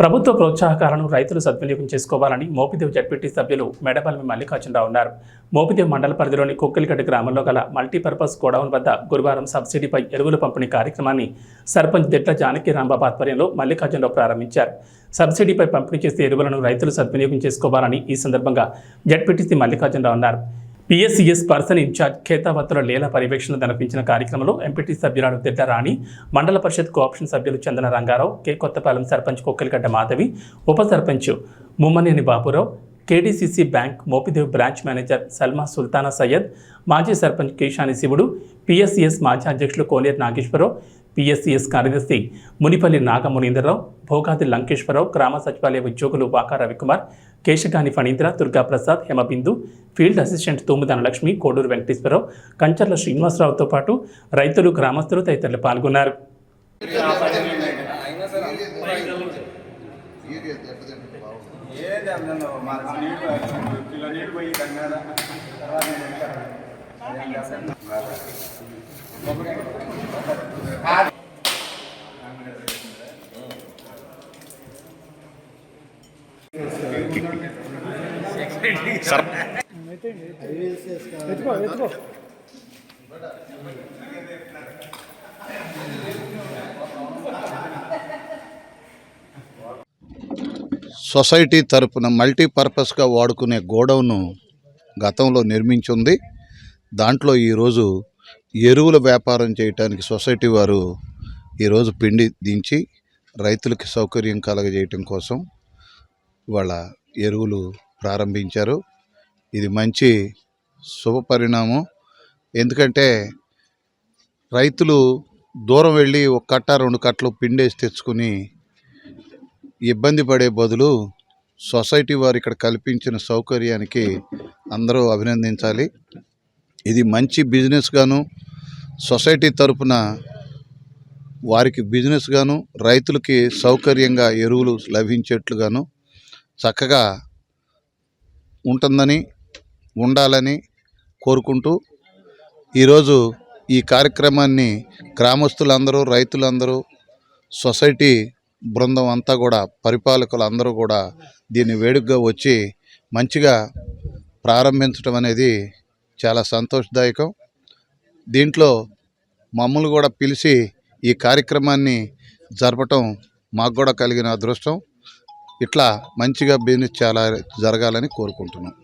ప్రభుత్వ ప్రోత్సాహకాలను రైతులు సద్వినియోగం చేసుకోవాలని మోపిదేవ్ జడ్పీటీ సభ్యులు మెడపల్లి మల్లికార్జునరావు ఉన్నారు మోపిదేవ్ మండల పరిధిలోని కుక్కలిగడ్డ గ్రామంలో గల మల్టీపర్పస్ గోడౌన్ వద్ద గురువారం సబ్సిడీపై ఎరువుల పంపిణీ కార్యక్రమాన్ని సర్పంచ్ దిట్ల జానకి రాంబాబు ఆధ్వర్యంలో మల్లికార్జునరావు ప్రారంభించారు. సబ్సిడీపై పంపిణీ చేసే ఎరువులను రైతులు సద్వినియోగం చేసుకోవాలని ఈ సందర్భంగా జడ్పీటీసీ మల్లికార్జునరావు అన్నారు. PSCS person in charge Khetavathula Leela పర్యవేక్షణ జరిపించిన కార్యక్రమంలో ఎంపీటీ సభ్యురాలు దిడ్డ రాణి మండల పరిషత్ కోఆప్షన్ సభ్యులు చందన రంగారావు కె కొత్తపాలెం సర్పంచ్ కొక్కలిగడ్డ మాధవి ఉప sarpanch Mummaneni Baburao KDCC bank Mopidev branch manager Salma Sultana Syed మాజీ సర్పంచ్ కేశాని శివుడు పిఎస్సిఎస్ మాజీ అధ్యక్షులు కోనేరు నాగేశ్వరరావు పిఎస్సిఎస్ కార్యదర్శి మునిపల్లి నాగమునీందర్రావు భోగాది లంకేశ్వరరావు గ్రామ సచివాలయ ఉద్యోగులు వాకా రవికుమార్ కేశగాని ఫణీంద్ర దుర్గాప్రసాద్ హేమబిందు ఫీల్డ్ అసిస్టెంట్ తూముదాన లక్ష్మి కోడూరు వెంకటేశ్వరరావు కంచర్ల శ్రీనివాసరావుతో పాటు రైతులు గ్రామస్తులు తదితరులు పాల్గొన్నారు. సొసైటీ తరపున మల్టీపర్పస్గా వాడుకునే గోడౌను గతంలో నిర్మించింది. దాంట్లో ఈరోజు ఎరువుల వ్యాపారం చేయటానికి సొసైటీ వారు ఈరోజు పిండి దించి రైతులకి సౌకర్యం కలగజేయటం కోసం వాళ్ళ ఎరువులు ప్రారంభించారు. ఇది మంచి శుభ పరిణామం. ఎందుకంటే రైతులు దూరం వెళ్ళి ఒక కట్ట రెండు కట్టలు పిండేసి తెచ్చుకుని ఇబ్బంది పడే బదులు సొసైటీ వారు ఇక్కడ కల్పించిన సౌకర్యానికి అందరూ అభినందించాలి. ఇది మంచి బిజినెస్గాను సొసైటీ తరపున వారికి బిజినెస్గాను రైతులకి సౌకర్యంగా ఎరువులు లభించేట్లుగాను చక్కగా ఉంటుందని ఉండాలని కోరుకుంటూ ఈరోజు ఈ కార్యక్రమాన్ని గ్రామస్తులందరూ రైతులందరూ సొసైటీ బృందం అంతా కూడా పరిపాలకులు అందరూ కూడా దీన్ని వేడుకగా వచ్చి మంచిగా ప్రారంభించడం అనేది చాలా సంతోషదాయకం. దీంట్లో మమ్మల్ని కూడా పిలిచి ఈ కార్యక్రమాన్ని జరపటం మాకు కూడా కలిగిన అదృష్టం. ఇట్లా మంచిగా బిజినెస్ చాలా జరగాలని కోరుకుంటున్నాం.